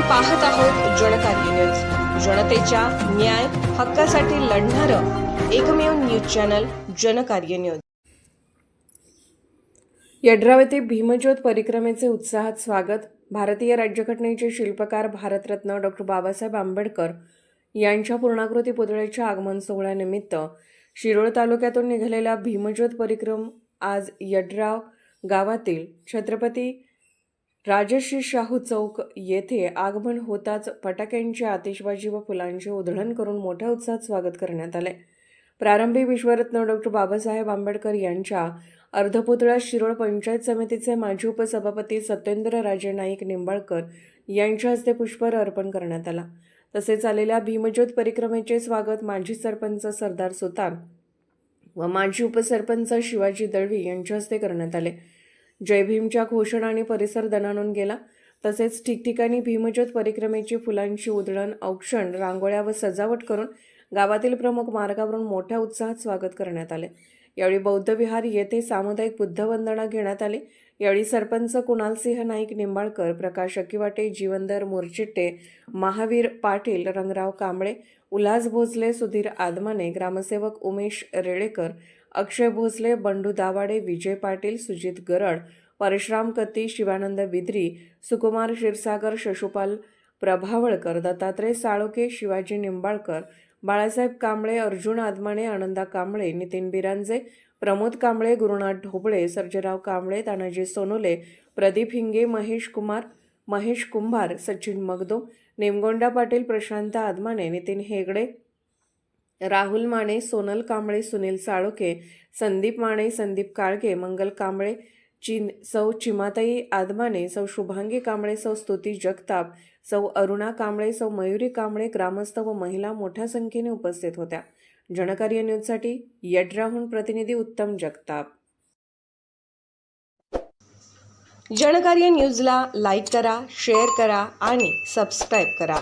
पाहत आहोत जनकार्य न्यूज. जनतेच्या न्याय हक्कासाठी लढणारं एकमेव news channel Janakarya news. Yadrav येथे भीमज्योत परिक्रमेचे उत्साहात स्वागत. भारतीय राज्यघटनेचे शिल्पकार भारतरत्न डॉक्टर बाबासाहेब आंबेडकर यांच्या पूर्णाकृती पुतळ्याच्या आगमन सोहळ्यानिमित्त शिरोळ तालुक्यातून निघालेला भीमज्योत परिक्रम आज यड्राव गावातील छत्रपती राजश्री शाहू चौक येथे आगमन होताच फटाक्यांची आतिषबाजी व फुलांचे उधळण करून मोठ्या उत्साहात स्वागत करण्यात आले. प्रारंभी विश्वरत्न डॉक्टर बाबासाहेब आंबेडकर यांच्या अर्धपुतळा शिरोळ पंचायत समितीचे माजी उपसभापती सत्येंद्र राजे नाईक निंबाळकर यांच्या हस्ते पुष्पहार अर्पण करण्यात आला. तसेच आलेल्या भीमज्योत परिक्रमेचे स्वागत माजी सरपंच सरदार सुतार व माजी उपसरपंच शिवाजी दळवी यांच्या हस्ते करण्यात आले. जय भीमच्या घोषणाने आणि परिसर दणाणून गेला. तसेच ठिकठिकाणी भीमज्योत परिक्रमेची फुलांची उधळण औक्षण रांगोळ्या व सजावट करून गावातील प्रमुख मार्गावरून मोठ्या उत्साहात स्वागत करण्यात आले. यावेळी बौद्ध विहार येथे सामुदायिक बुद्धवंदना घेण्यात आली. यावेळी सरपंच कुणालसिंह नाईक निंबाळकर प्रकाश अकिवाटे जीवनदर मोर्चिट्टे महावीर पाटील रंगराव कांबळे उल्हास भोसले सुधीर आदमाने ग्रामसेवक उमेश रेळेकर अक्षय भोसले बंडू दावाडे विजय पाटील सुजित गरड परशुराम कत्ती शिवानंद बिद्री सुकुमार क्षीरसागर शशुपाल प्रभावळकर दत्तात्रय साळोके शिवाजी निंबाळकर बाळासाहेब कांबळे अर्जुन आदमाणे आनंदा कांबळे नितीन बिरांजे प्रमोद कांबळे गुरुनाथ ढोबळे सर्जेराव कांबळे तानाजी सोनोले प्रदीप हिंगे महेश कुमार महेश कुंभार सचिन मगदो नेमगोंडा पाटील प्रशांत आदमाने नितीन हेगडे राहुल माने सोनल कांबळे सुनील साळोखे संदीप माने संदीप काळगे मंगल कांबळे चिन सौ चिमाताई आदमाने सौ शुभांगी कांबळे सौ स्तुती जगताप सौ अरुणा कांबळे सौ मयुरी कांबळे ग्रामस्थ व महिला मोठ्या संख्येने उपस्थित होत्या. जनकार्य न्यूजसाठी यड्राहून प्रतिनिधी उत्तम जगताप. जनकार्य न्यूजला लाईक करा शेअर करा आणि सबस्क्राईब करा.